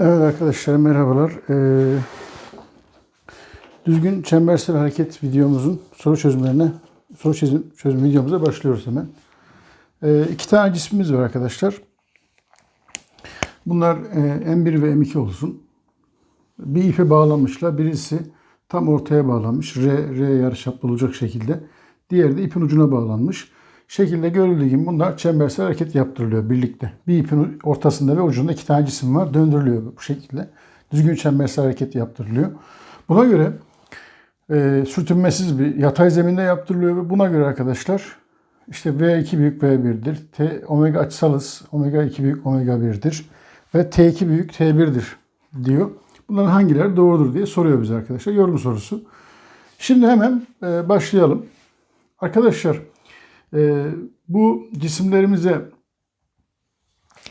Evet arkadaşlar merhabalar. Ee, düzgün çembersel hareket videomuzun soru çözümlerine, soru çözüm, çözüm videomuza başlıyoruz hemen. Ee, iki tane cismimiz var arkadaşlar. Bunlar e, M1 ve M2 olsun. Bir ipe bağlanmışlar. Birisi tam ortaya bağlanmış. R, R yarıçaplı olacak şekilde. Diğeri de ipin ucuna bağlanmış. Şekilde görüldüğü gibi bunlar çembersel hareket yaptırılıyor birlikte. Bir ipin ortasında ve ucunda iki tane cisim var. Döndürülüyor bu şekilde. Düzgün çembersel hareket yaptırılıyor. Buna göre e, sürtünmesiz bir yatay zeminde yaptırılıyor ve buna göre arkadaşlar işte V2 büyük V1'dir. T omega açısal hız omega 2 büyük omega 1'dir. Ve T2 büyük T1'dir diyor. Bunların hangileri doğrudur diye soruyor bize arkadaşlar. Yorum sorusu. Şimdi hemen e, başlayalım. Arkadaşlar e, bu cisimlerimize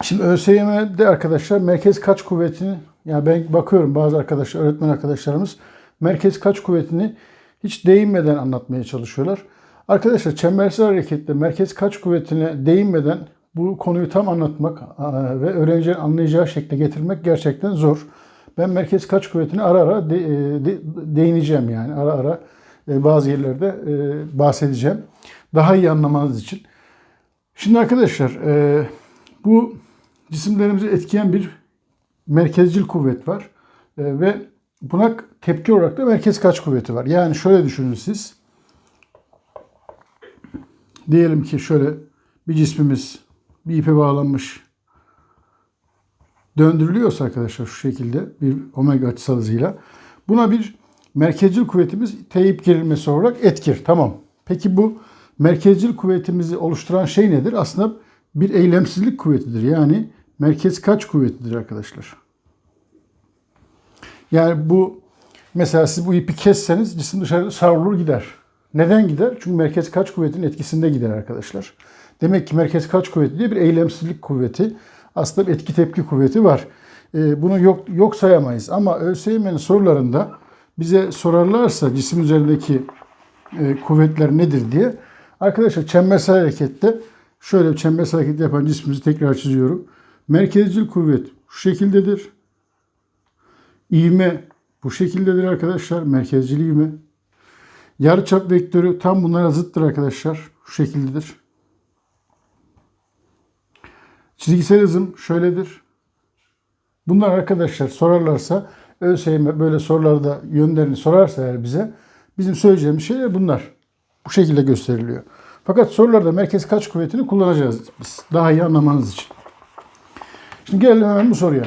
şimdi ÖSYM'de arkadaşlar merkez kaç kuvvetini yani ben bakıyorum bazı arkadaşlar öğretmen arkadaşlarımız merkez kaç kuvvetini hiç değinmeden anlatmaya çalışıyorlar. Arkadaşlar çembersel harekette merkez kaç kuvvetine değinmeden bu konuyu tam anlatmak ve öğrencilerin anlayacağı şekilde getirmek gerçekten zor. Ben merkez kaç kuvvetini ara ara de, de, değineceğim yani ara ara e, bazı yerlerde e, bahsedeceğim. Daha iyi anlamanız için. Şimdi arkadaşlar e, bu cisimlerimizi etkileyen bir merkezcil kuvvet var. E, ve buna tepki olarak da merkez kaç kuvveti var. Yani şöyle düşünün siz. Diyelim ki şöyle bir cismimiz bir ipe bağlanmış döndürülüyorsa arkadaşlar şu şekilde bir omega açısal hızıyla buna bir merkezcil kuvvetimiz teyip gerilmesi olarak etkir. Tamam. Peki bu merkezcil kuvvetimizi oluşturan şey nedir? Aslında bir eylemsizlik kuvvetidir. Yani merkez kaç kuvvetidir arkadaşlar? Yani bu mesela siz bu ipi kesseniz cisim dışarı savrulur gider. Neden gider? Çünkü merkez kaç kuvvetinin etkisinde gider arkadaşlar. Demek ki merkez kaç kuvveti diye bir eylemsizlik kuvveti. Aslında bir etki tepki kuvveti var. Ee, bunu yok yok sayamayız. Ama ÖSYM'nin sorularında bize sorarlarsa cisim üzerindeki e, kuvvetler nedir diye. Arkadaşlar çembersel harekette şöyle çembersel hareket yapan cismimizi tekrar çiziyorum. Merkezcil kuvvet şu şekildedir. İvme bu şekildedir arkadaşlar. Merkezcil ivme. Yarıçap vektörü tam bunlara zıttır arkadaşlar. Şu şekildedir. Çizgisel hızım şöyledir. Bunlar arkadaşlar sorarlarsa ÖSYM böyle sorularda yönlerini sorarsa eğer bize bizim söyleyeceğimiz şeyler bunlar. Bu şekilde gösteriliyor. Fakat sorularda merkez kaç kuvvetini kullanacağız biz. Daha iyi anlamanız için. Şimdi gelelim hemen bu soruya.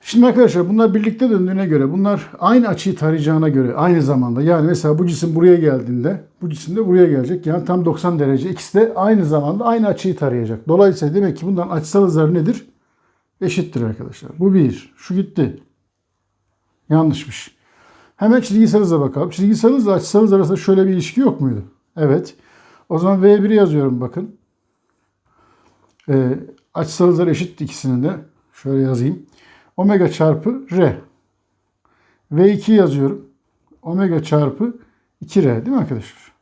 Şimdi arkadaşlar bunlar birlikte döndüğüne göre bunlar aynı açıyı tarayacağına göre aynı zamanda yani mesela bu cisim buraya geldiğinde bu cisim de buraya gelecek. Yani tam 90 derece ikisi de aynı zamanda aynı açıyı tarayacak. Dolayısıyla demek ki bundan açısal hızları nedir? Eşittir arkadaşlar. Bu bir. Şu gitti. Yanlışmış. Hemen hıza bakalım. Açısal hız arasında şöyle bir ilişki yok muydu? Evet. O zaman V1'i yazıyorum bakın. Ee, açısal hızlar eşit ikisinin de. Şöyle yazayım. Omega çarpı R. V2 yazıyorum. Omega çarpı 2R değil mi arkadaşlar?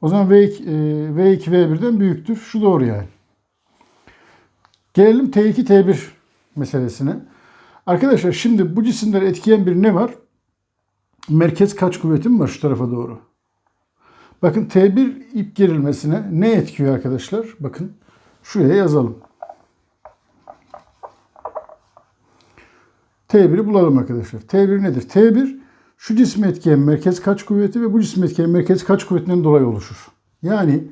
O zaman V2, e, V2 V1'den büyüktür. Şu doğru yani. Gelelim T2 T1 meselesine. Arkadaşlar şimdi bu cisimleri etkileyen bir ne var? Merkez kaç kuvvetim var şu tarafa doğru. Bakın T1 ip gerilmesine ne etkiyor arkadaşlar? Bakın şuraya yazalım. T1'i bulalım arkadaşlar. T1 nedir? T1 şu cismi etkileyen merkez kaç kuvveti ve bu cismi etkileyen merkez kaç kuvvetinden dolayı oluşur. Yani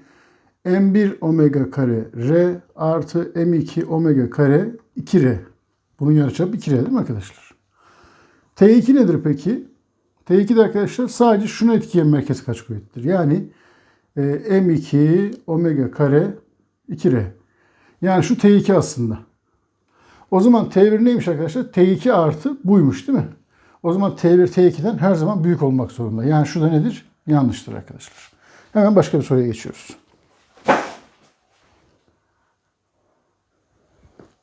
M1 omega kare R artı M2 omega kare 2R. Bunun yarıçapı 2R değil mi arkadaşlar? T2 nedir peki? T2 de arkadaşlar sadece şunu etkileyen merkez kaç kuvvettir. Yani e, M2 omega kare 2R. Yani şu T2 aslında. O zaman T1 neymiş arkadaşlar? T2 artı buymuş değil mi? O zaman T1 T2'den her zaman büyük olmak zorunda. Yani şu da nedir? Yanlıştır arkadaşlar. Hemen başka bir soruya geçiyoruz.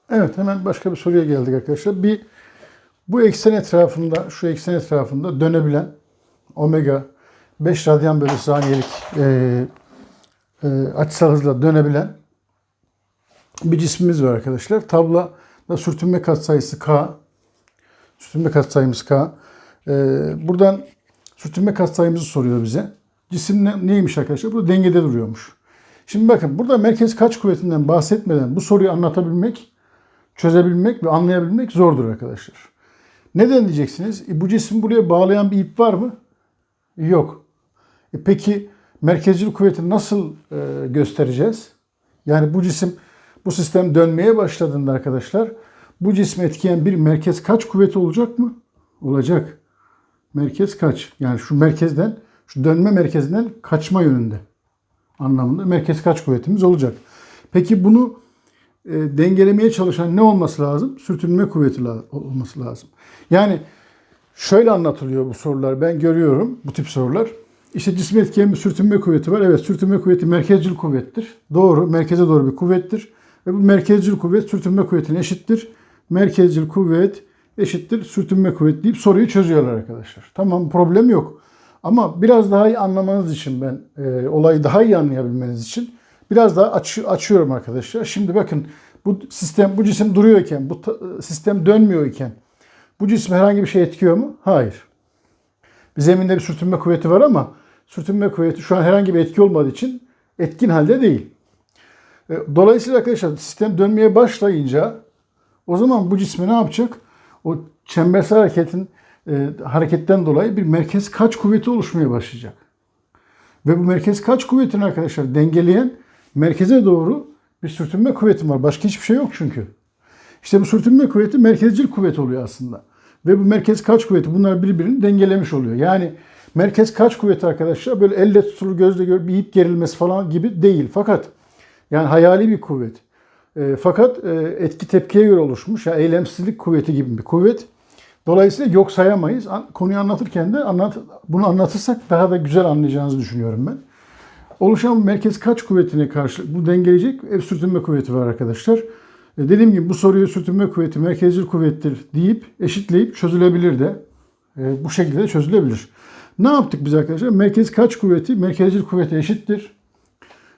Evet hemen başka bir soruya geldik arkadaşlar. Bir bu eksen etrafında, şu eksen etrafında dönebilen omega 5 radyan bölü saniyelik e, e, açısal hızla dönebilen bir cismimiz var arkadaşlar. Tabla da sürtünme katsayısı K. Sürtünme katsayımız K. Ee, buradan sürtünme katsayımızı soruyor bize. Cisim ne- neymiş arkadaşlar? Bu dengede duruyormuş. Şimdi bakın burada merkez kaç kuvvetinden bahsetmeden bu soruyu anlatabilmek, çözebilmek ve anlayabilmek zordur arkadaşlar. Neden diyeceksiniz? E, bu cismi buraya bağlayan bir ip var mı? Yok. E, peki merkezcil kuvveti nasıl e, göstereceğiz? Yani bu cisim, bu sistem dönmeye başladığında arkadaşlar bu cismi etkileyen bir merkez kaç kuvveti olacak mı? Olacak. Merkez kaç? Yani şu merkezden, şu dönme merkezinden kaçma yönünde anlamında merkez kaç kuvvetimiz olacak. Peki bunu e, dengelemeye çalışan ne olması lazım? Sürtünme kuvveti la- olması lazım. Yani şöyle anlatılıyor bu sorular. Ben görüyorum bu tip sorular. İşte cismi etkileyen bir sürtünme kuvveti var. Evet sürtünme kuvveti merkezcil kuvvettir. Doğru. Merkeze doğru bir kuvvettir. Ve bu merkezcil kuvvet sürtünme kuvvetine eşittir. Merkezcil kuvvet eşittir sürtünme kuvvet deyip soruyu çözüyorlar arkadaşlar. Tamam problem yok. Ama biraz daha iyi anlamanız için ben e, olayı daha iyi anlayabilmeniz için biraz daha aç, açıyorum arkadaşlar. Şimdi bakın bu sistem bu cisim duruyorken bu sistem dönmüyorken bu cisme herhangi bir şey etkiyor mu? Hayır. Bir zeminde bir sürtünme kuvveti var ama sürtünme kuvveti şu an herhangi bir etki olmadığı için etkin halde değil. E, Dolayısıyla arkadaşlar sistem dönmeye başlayınca o zaman bu cisme ne yapacak? O çembersel hareketin e, hareketten dolayı bir merkez kaç kuvveti oluşmaya başlayacak. Ve bu merkez kaç kuvvetini arkadaşlar dengeleyen merkeze doğru bir sürtünme kuvveti var. Başka hiçbir şey yok çünkü. İşte bu sürtünme kuvveti merkezcil kuvvet oluyor aslında. Ve bu merkez kaç kuvveti bunlar birbirini dengelemiş oluyor. Yani merkez kaç kuvveti arkadaşlar böyle elle tutulur gözle gör bir ip gerilmesi falan gibi değil. Fakat yani hayali bir kuvvet. E, fakat e, etki tepkiye göre oluşmuş. Yani eylemsizlik kuvveti gibi bir kuvvet. Dolayısıyla yok sayamayız. An- Konuyu anlatırken de anlat, bunu anlatırsak daha da güzel anlayacağınızı düşünüyorum ben. Oluşan merkez kaç kuvvetine karşı bu dengeleyecek ev sürtünme kuvveti var arkadaşlar. E, Dediğim gibi bu soruyu sürtünme kuvveti merkezcil kuvvettir deyip eşitleyip çözülebilir de. E, bu şekilde de çözülebilir. Ne yaptık biz arkadaşlar? Merkez kaç kuvveti merkezcil kuvvete eşittir.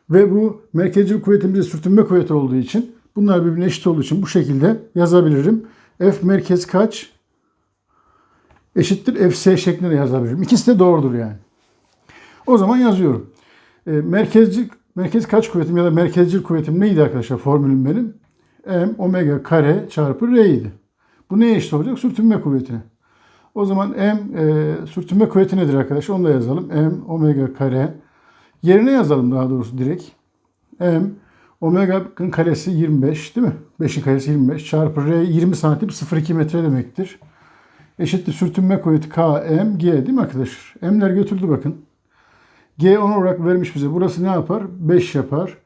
Ve bu merkezcil kuvvetimiz sürtünme kuvveti olduğu için bunlar birbirine eşit olduğu için bu şekilde yazabilirim. F merkez kaç eşittir Fs şeklinde de yazabilirim. İkisi de doğrudur yani. O zaman yazıyorum. E, merkezcil, merkez kaç kuvvetim ya da merkezcil kuvvetim neydi arkadaşlar formülüm benim? M omega kare çarpı R idi. Bu neye eşit olacak? Sürtünme kuvvetine. O zaman M e, sürtünme kuvveti nedir arkadaşlar? Onu da yazalım. M omega kare. Yerine yazalım daha doğrusu direkt. M omega'nın karesi 25 değil mi? 5'in karesi 25 çarpı R 20 santim 0,2 metre demektir. Eşittir sürtünme kuvveti K, M, G değil mi arkadaşlar? M'ler götürdü bakın. G 10 olarak vermiş bize. Burası ne yapar? 5 yapar.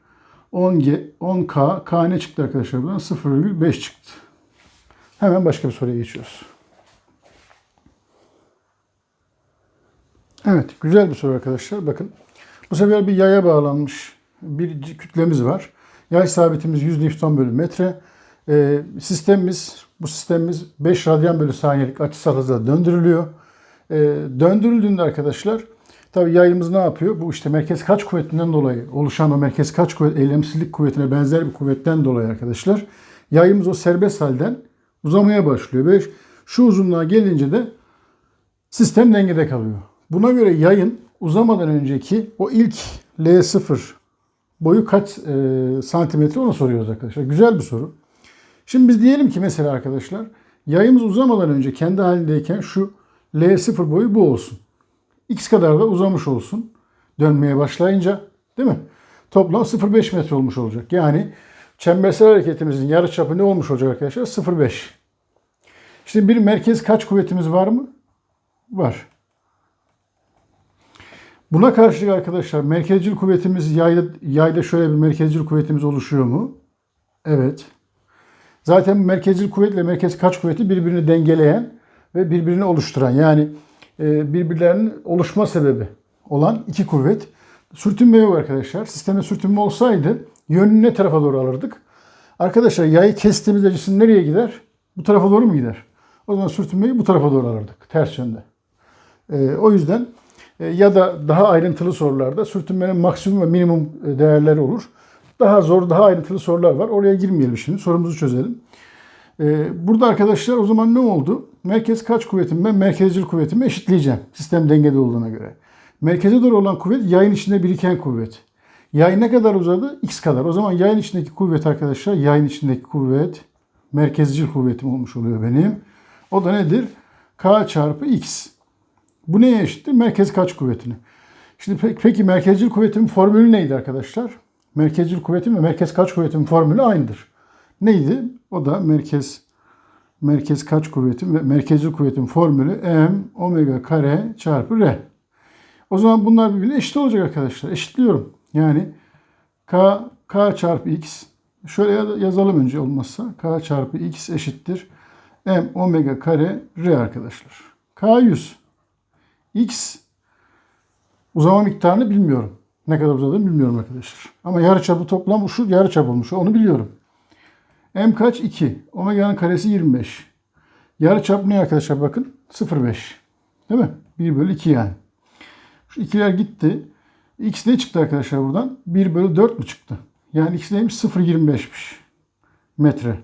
10G, 10K. K ne çıktı arkadaşlar buradan? 0,5 çıktı. Hemen başka bir soruya geçiyoruz. Evet, güzel bir soru arkadaşlar. Bakın. Bu sefer bir yaya bağlanmış bir kütlemiz var. Yay sabitimiz 100 Newton bölü metre. Ee, sistemimiz, bu sistemimiz 5 radyan bölü saniyelik açısal hızla döndürülüyor. Ee, döndürüldüğünde arkadaşlar tabii yayımız ne yapıyor? Bu işte merkez kaç kuvvetinden dolayı oluşan o merkez kaç kuvvet, eylemsizlik kuvvetine benzer bir kuvvetten dolayı arkadaşlar yayımız o serbest halden uzamaya başlıyor ve şu uzunluğa gelince de sistem dengede kalıyor. Buna göre yayın uzamadan önceki o ilk L0 boyu kaç e, santimetre onu soruyoruz arkadaşlar. Güzel bir soru. Şimdi biz diyelim ki mesela arkadaşlar yayımız uzamadan önce kendi halindeyken şu L0 boyu bu olsun. X kadar da uzamış olsun. Dönmeye başlayınca değil mi? Toplam 0,5 metre olmuş olacak. Yani çembersel hareketimizin yarıçapı ne olmuş olacak arkadaşlar? 0,5. Şimdi bir merkez kaç kuvvetimiz var mı? Var. Buna karşılık arkadaşlar merkezcil kuvvetimiz yayda, yayda şöyle bir merkezcil kuvvetimiz oluşuyor mu? Evet. Zaten merkezcil kuvvetle merkez kaç kuvveti birbirini dengeleyen ve birbirini oluşturan yani birbirlerinin oluşma sebebi olan iki kuvvet. Sürtünme yok arkadaşlar. Sistemde sürtünme olsaydı yönünü ne tarafa doğru alırdık? Arkadaşlar yayı kestiğimizde cisim nereye gider? Bu tarafa doğru mu gider? O zaman sürtünmeyi bu tarafa doğru alırdık. Ters yönde. E, o yüzden e, ya da daha ayrıntılı sorularda sürtünmenin maksimum ve minimum e, değerleri olur. Daha zor, daha ayrıntılı sorular var. Oraya girmeyelim şimdi. Sorumuzu çözelim. E, burada arkadaşlar o zaman ne oldu? Merkez kaç kuvvetimi ben merkezcil kuvvetimi eşitleyeceğim. Sistem dengede olduğuna göre. Merkeze doğru olan kuvvet yayın içinde biriken kuvvet. Yay ne kadar uzadı? X kadar. O zaman yayın içindeki kuvvet arkadaşlar, yayın içindeki kuvvet merkezcil kuvvetim olmuş oluyor benim. O da nedir? K çarpı X. Bu neye eşittir? Merkez kaç kuvvetini. Şimdi pe- peki merkezcil kuvvetimin formülü neydi arkadaşlar? Merkezcil kuvvetim ve merkez kaç kuvvetimin formülü aynıdır. Neydi? O da merkez merkez kaç kuvvetim ve merkezcil kuvvetin formülü m omega kare çarpı r. O zaman bunlar birbirine eşit olacak arkadaşlar. Eşitliyorum. Yani k k çarpı x şöyle ya- yazalım önce olmazsa k çarpı x eşittir m omega kare r arkadaşlar. k 100 x uzama miktarını bilmiyorum. Ne kadar uzadığını bilmiyorum arkadaşlar. Ama yarıçapı toplam şu yarıçap olmuş. Onu biliyorum. M kaç? 2. Omega'nın karesi 25. Yarıçap ne arkadaşlar bakın? 0,5. Değil mi? 1 bölü 2 yani. Şu ikiler gitti. X ne çıktı arkadaşlar buradan? 1 bölü 4 mü çıktı? Yani X neymiş? 0,25'miş. Metre.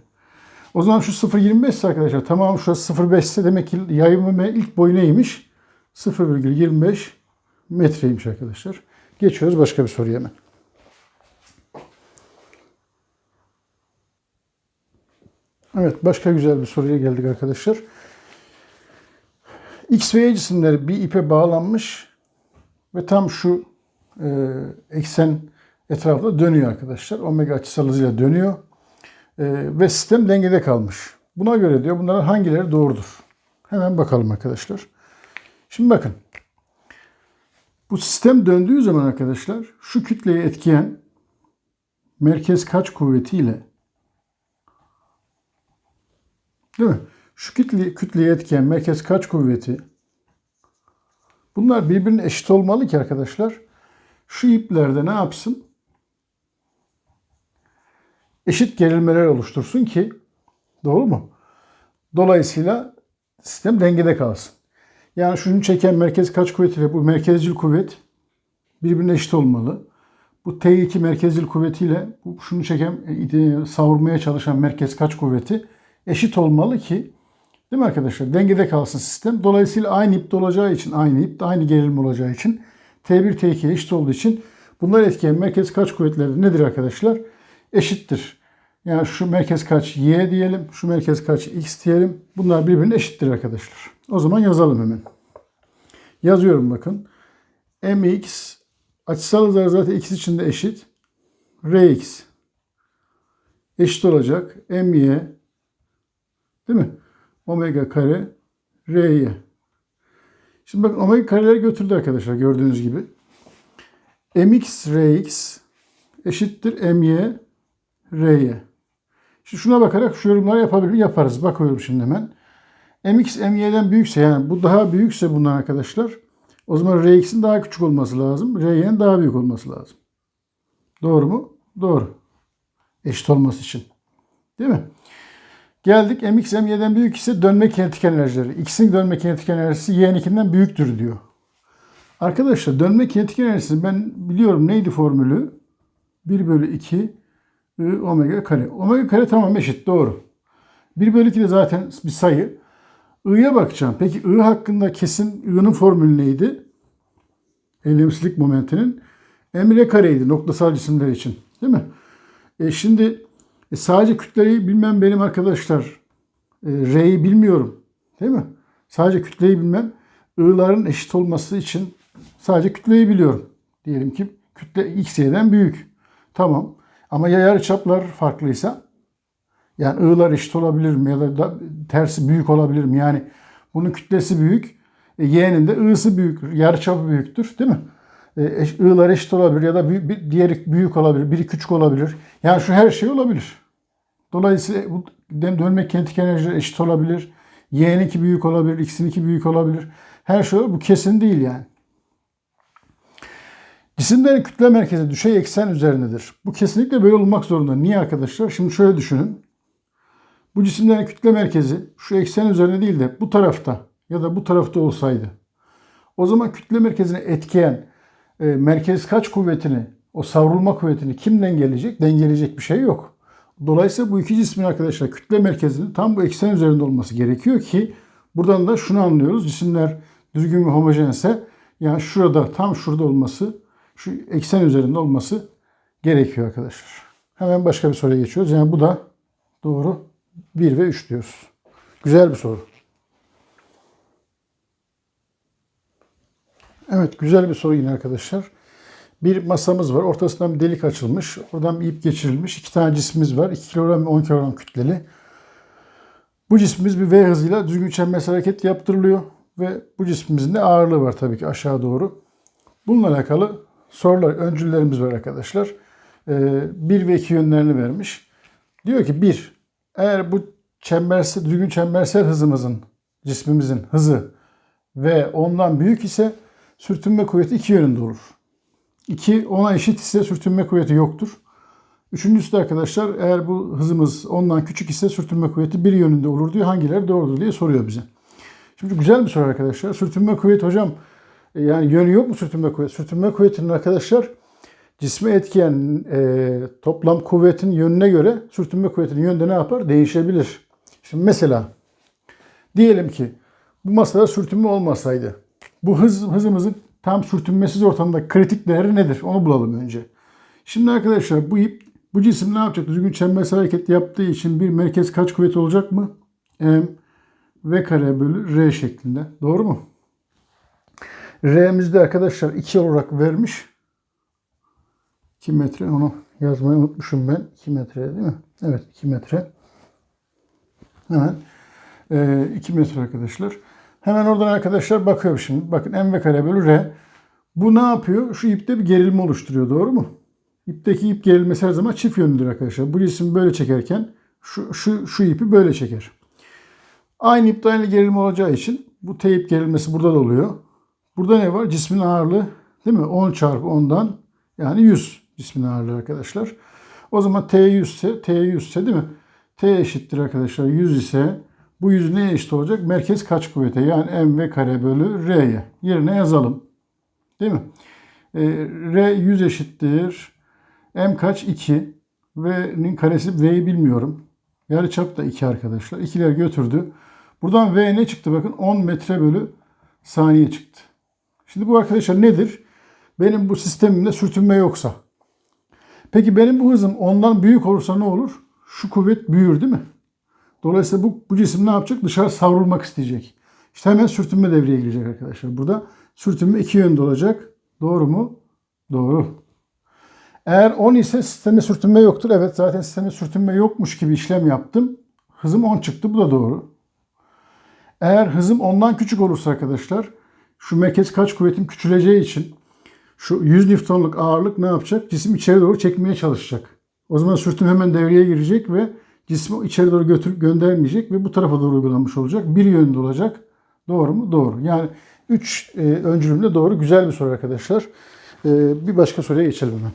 O zaman şu 0,25 ise arkadaşlar tamam şurası 0,5 ise demek ki yayın ve ilk boyu neymiş? 0,25 metreymiş arkadaşlar. Geçiyoruz başka bir soruya hemen. Evet başka güzel bir soruya geldik arkadaşlar. X ve Y cisimleri bir ipe bağlanmış ve tam şu e, eksen etrafında dönüyor arkadaşlar. Omega açısal hızıyla dönüyor. E, ve sistem dengede kalmış. Buna göre diyor bunların hangileri doğrudur? Hemen bakalım arkadaşlar. Şimdi bakın. Bu sistem döndüğü zaman arkadaşlar şu kütleye etkiyen merkez kaç kuvvetiyle değil mi? Şu kütle, kütleye etkiyen merkez kaç kuvveti bunlar birbirine eşit olmalı ki arkadaşlar şu iplerde ne yapsın? Eşit gerilmeler oluştursun ki doğru mu? Dolayısıyla sistem dengede kalsın. Yani şunu çeken merkez kaç kuvvetiyle bu merkezcil kuvvet birbirine eşit olmalı. Bu T2 merkezcil kuvvetiyle bu şunu çeken e, savurmaya çalışan merkez kaç kuvveti eşit olmalı ki değil mi arkadaşlar? Dengede kalsın sistem. Dolayısıyla aynı ipte olacağı için aynı ip aynı gerilim olacağı için T1 T2 eşit olduğu için bunlar etkileyen merkez kaç kuvvetleri nedir arkadaşlar? Eşittir. Yani şu merkez kaç y diyelim, şu merkez kaç x diyelim. Bunlar birbirine eşittir arkadaşlar. O zaman yazalım hemen. Yazıyorum bakın. mx açısal hızlar zaten x için de eşit. rx eşit olacak. my değil mi? Omega kare ry. Şimdi bakın omega kareleri götürdü arkadaşlar gördüğünüz gibi. mx rx eşittir my ry. Şimdi şuna bakarak şu yorumları yapabilir yaparız. Bakıyorum şimdi hemen. mx my'den büyükse yani bu daha büyükse bundan arkadaşlar o zaman rx'in daha küçük olması lazım. ry'nin daha büyük olması lazım. Doğru mu? Doğru. Eşit olması için. Değil mi? Geldik mx my'den büyük ise dönme kinetik enerjileri. X'in dönme kinetik enerjisi y'ninkinden büyüktür diyor. Arkadaşlar dönme kinetik enerjisi ben biliyorum neydi formülü? 1 bölü 2 I omega kare. Omega kare tamam eşit doğru. 1 bölü 2 de zaten bir sayı. I'ya bakacağım. Peki I hakkında kesin I'nın formülü neydi? Eylemsizlik momentinin emre kareydi noktasal cisimler için. Değil mi? E şimdi e sadece kütleyi bilmem benim arkadaşlar. E, R'yi bilmiyorum. Değil mi? Sadece kütleyi bilmem. I'ların eşit olması için sadece kütleyi biliyorum. Diyelim ki kütle x, büyük. Tamam. Ama ya yarıçaplar farklıysa yani I'lar eşit olabilir mi ya da, da tersi büyük olabilir mi? Yani bunun kütlesi büyük. E, y'nin de I'sı büyük. Yarıçapı büyüktür değil mi? E, eş- eşit olabilir ya da büyük, bir, diğeri büyük olabilir, biri küçük olabilir. Yani şu her şey olabilir. Dolayısıyla bu dön- dönme kinetik enerji eşit olabilir. Y'ninki büyük olabilir, X'inki büyük olabilir. Her şey bu kesin değil yani. Cisimlerin kütle merkezi düşey eksen üzerindedir. Bu kesinlikle böyle olmak zorunda. Niye arkadaşlar? Şimdi şöyle düşünün. Bu cisimlerin kütle merkezi şu eksen üzerinde değil de bu tarafta ya da bu tarafta olsaydı. O zaman kütle merkezine etkileyen e, merkez kaç kuvvetini, o savrulma kuvvetini kim dengeleyecek? Dengeleyecek bir şey yok. Dolayısıyla bu iki cismin arkadaşlar kütle merkezinin tam bu eksen üzerinde olması gerekiyor ki Buradan da şunu anlıyoruz. Cisimler düzgün ve homojense yani şurada tam şurada olması şu eksen üzerinde olması gerekiyor arkadaşlar. Hemen başka bir soruya geçiyoruz. Yani bu da doğru 1 ve 3 diyoruz. Güzel bir soru. Evet güzel bir soru yine arkadaşlar. Bir masamız var. Ortasından bir delik açılmış. Oradan bir ip geçirilmiş. İki tane cismimiz var. 2 kilogram ve 10 kilogram kütleli. Bu cismimiz bir V hızıyla düzgün çembers hareket yaptırılıyor. Ve bu cismimizin de ağırlığı var tabii ki aşağı doğru. Bununla alakalı sorular, öncüllerimiz var arkadaşlar. 1 ve 2 yönlerini vermiş. Diyor ki 1. Eğer bu çembersel, düzgün çembersel hızımızın, cismimizin hızı ve ondan büyük ise sürtünme kuvveti iki yönünde olur. 2 ona eşit ise sürtünme kuvveti yoktur. Üçüncüsü de arkadaşlar eğer bu hızımız ondan küçük ise sürtünme kuvveti bir yönünde olur diyor. Hangileri doğrudur diye soruyor bize. Şimdi güzel bir soru arkadaşlar. Sürtünme kuvveti hocam e, yani yönü yok mu sürtünme kuvveti? Sürtünme kuvvetinin arkadaşlar cisme etkiyen e, toplam kuvvetin yönüne göre sürtünme kuvvetinin yönde ne yapar? Değişebilir. Şimdi mesela diyelim ki bu masada sürtünme olmasaydı bu hız hızımızın tam sürtünmesiz ortamda kritik değeri nedir? Onu bulalım önce. Şimdi arkadaşlar bu ip bu cisim ne yapacak? Düzgün çembersel hareket yaptığı için bir merkez kaç kuvvet olacak mı? M V kare bölü R şeklinde. Doğru mu? R'mizde arkadaşlar 2 olarak vermiş. 2 metre onu yazmayı unutmuşum ben. 2 metre değil mi? Evet 2 metre. Hemen 2 metre arkadaşlar. Hemen oradan arkadaşlar bakıyorum şimdi. Bakın M ve kare bölü R. Bu ne yapıyor? Şu ipte bir gerilme oluşturuyor. Doğru mu? İpteki ip gerilmesi her zaman çift yönlüdür arkadaşlar. Bu cisim böyle çekerken şu, şu, şu ipi böyle çeker. Aynı ipte aynı gerilme olacağı için bu T ip gerilmesi burada da oluyor. Burada ne var? Cismin ağırlığı değil mi? 10 çarpı 10'dan yani 100 cismin ağırlığı arkadaşlar. O zaman T 100 ise T 100 ise değil mi? T eşittir arkadaşlar 100 ise bu 100 neye eşit olacak? Merkez kaç kuvvete? Yani M ve kare bölü R'ye. Yerine yazalım. Değil mi? E, R 100 eşittir. M kaç? 2. V'nin karesi V'yi bilmiyorum. Yarıçap da 2 arkadaşlar. İkiler götürdü. Buradan V ne çıktı? Bakın 10 metre bölü saniye çıktı. Şimdi bu arkadaşlar nedir? Benim bu sistemimde sürtünme yoksa. Peki benim bu hızım ondan büyük olursa ne olur? Şu kuvvet büyür değil mi? Dolayısıyla bu, bu cisim ne yapacak? Dışarı savrulmak isteyecek. İşte hemen sürtünme devreye girecek arkadaşlar. Burada sürtünme iki yönde olacak. Doğru mu? Doğru. Eğer 10 ise sisteme sürtünme yoktur. Evet zaten sisteme sürtünme yokmuş gibi işlem yaptım. Hızım 10 çıktı. Bu da doğru. Eğer hızım ondan küçük olursa arkadaşlar şu merkez kaç kuvvetim küçüleceği için şu 100 Newton'luk ağırlık ne yapacak? Cisim içeri doğru çekmeye çalışacak. O zaman sürtünme hemen devreye girecek ve cismi içeri doğru götürüp göndermeyecek ve bu tarafa doğru uygulanmış olacak. Bir yönde olacak. Doğru mu? Doğru. Yani 3 e, öncülümle doğru. Güzel bir soru arkadaşlar. E, bir başka soruya geçelim hemen.